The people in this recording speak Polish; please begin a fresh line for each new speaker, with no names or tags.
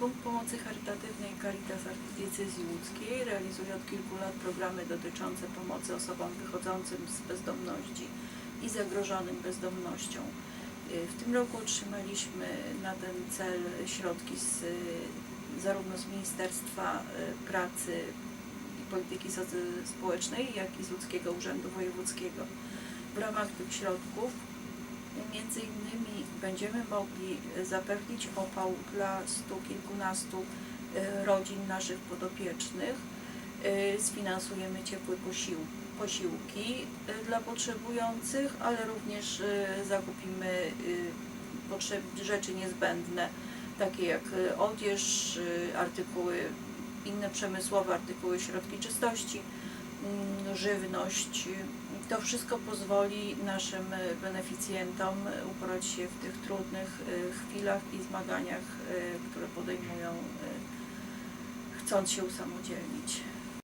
Punkt Pomocy Charytatywnej Caritas Archidiecezji Łódzkiej realizuje od kilku lat programy dotyczące pomocy osobom wychodzącym z bezdomności i zagrożonym bezdomnością. Y, W tym roku otrzymaliśmy na ten cel środki z, y, zarówno z Ministerstwa y, Pracy i Polityki Społecznej, jak i z Łódzkiego Urzędu Wojewódzkiego. W ramach tych środków między innymi będziemy mogli zapewnić opał dla stu kilkunastu e, rodzin naszych podopiecznych. E, Sfinansujemy ciepłe posił, posiłki e, dla potrzebujących, ale również zakupimy rzeczy niezbędne, takie jak odzież, artykuły, inne przemysłowe artykuły, środki czystości, mm, żywność. To wszystko pozwoli naszym e, beneficjentom e, uporać się w tych trudnych e, chwilach i zmaganiach, które podejmują, chcąc się usamodzielnić.